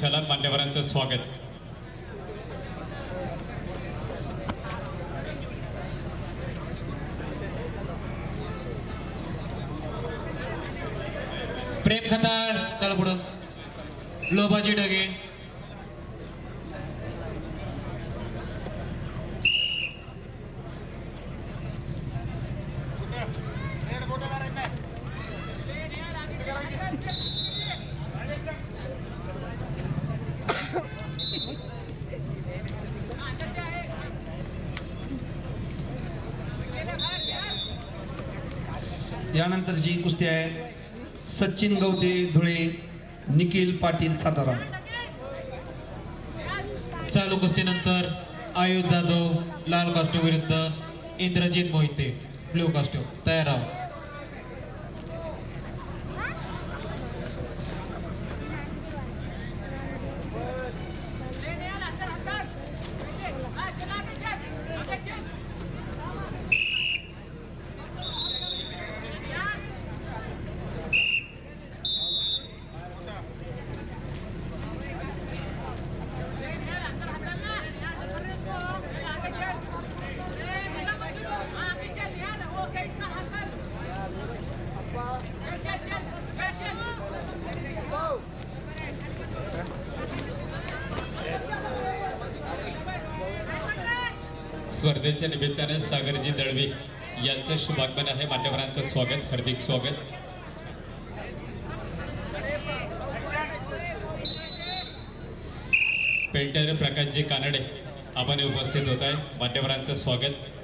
चला मान्यवरांचं स्वागत. प्रेम खताळ चला पुढं. लोबाजी डगे. यानंतर जी कुस्ती आहे सचिन गवते धुळे निखिल पाटील सातारा. चालू कुस्तीनंतर आयुष जाधव लाल कास्टो विरुद्ध इंद्रजित मोहिते ब्ल्यू कास्टो तयार राहा स्पर्धेच्या निमित्ताने सागरजी दळवी यांचं शुभागमन आहे. मान्यवरांचं स्वागत हार्दिक स्वागत. पेंटर प्रकाशजी कानडे आपण उपस्थित होत आहे. मान्यवरांचं स्वागत.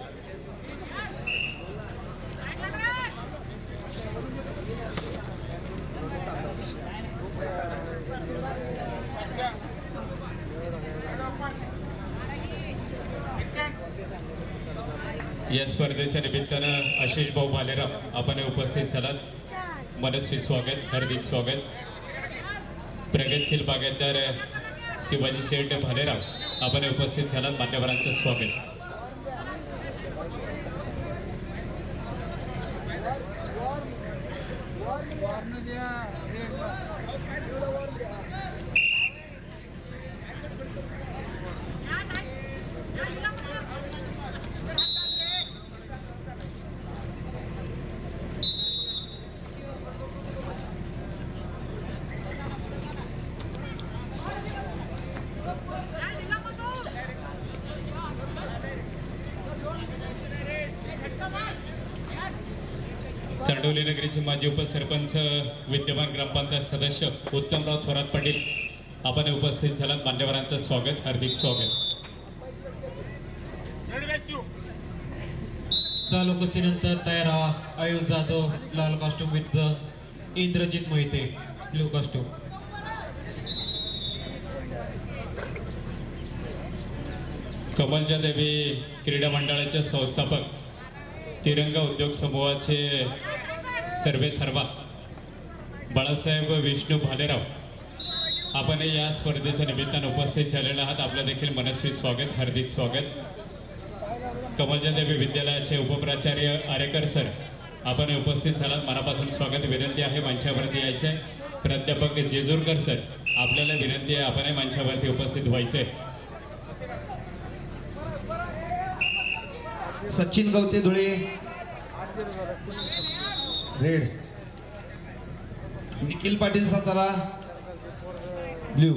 या स्पर्धेच्या निमित्तानं आशिष भाऊ भालेराव आपण उपस्थित झालात मनस्वी स्वागत हार्दिक स्वागत प्रगतशील बागायतदार शिवाजी शेठ भालेराव आपण उपस्थित झालात मान्यवरांचं स्वागत चांडोली नगरीचे माजी उपसरपंच विद्यमान ग्रामपंचायत सदस्य उत्तमराव थोरात पाटील आपण उपस्थित झालात. मान्यवरांचं स्वागत हार्दिक स्वागत. चालू कुस्तीनंतर तयार राहा आयुष जाधव लाल कास्टूम विरुद्ध इंद्रजित मोहिते ब्ल्यू कास्टूम कमलच्या देवी क्रीडा मंडळाचे संस्थापक तिरंगा उद्योग समूहाचे सर्वे सर्वा. बाळासाहेब विष्णू भालेराव आपण या स्पर्धेच्या निमित्तानं उपस्थित झालेले आहात. आपलं देखील मनस्वी स्वागत हार्दिक स्वागत. कमलच्या देवी विद्यालयाचे उपप्राचार्य आरेकर सर आपण उपस्थित झालात. मनापासून स्वागत विनंती आहे मंचावरती यायचे प्राध्यापक जेजूरकर सर आपल्याला विनंती आहे आपणही मंचावरती उपस्थित व्हायचे सचिन गवते धुळे. रेड. निखिल पाटील सातारा. ब्ल्यू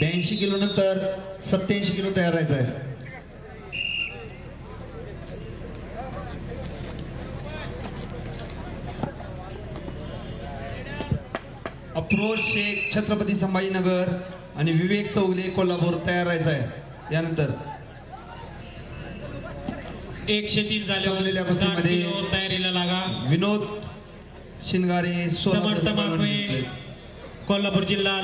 ब्याऐंशी किलो नंतर सत्याऐंशी किलो तयार राहायचं आहे अप्रोच शेख छत्रपती संभाजीनगर आणि विवेक चौगले कोल्हापूर तयार राहायचं आहे यानंतर एकशे तीन साठ कुस्तीमध्ये किलो तयारीला लागा. विनोद शिनगारे समर्थ कोल्हापूर जिल्हा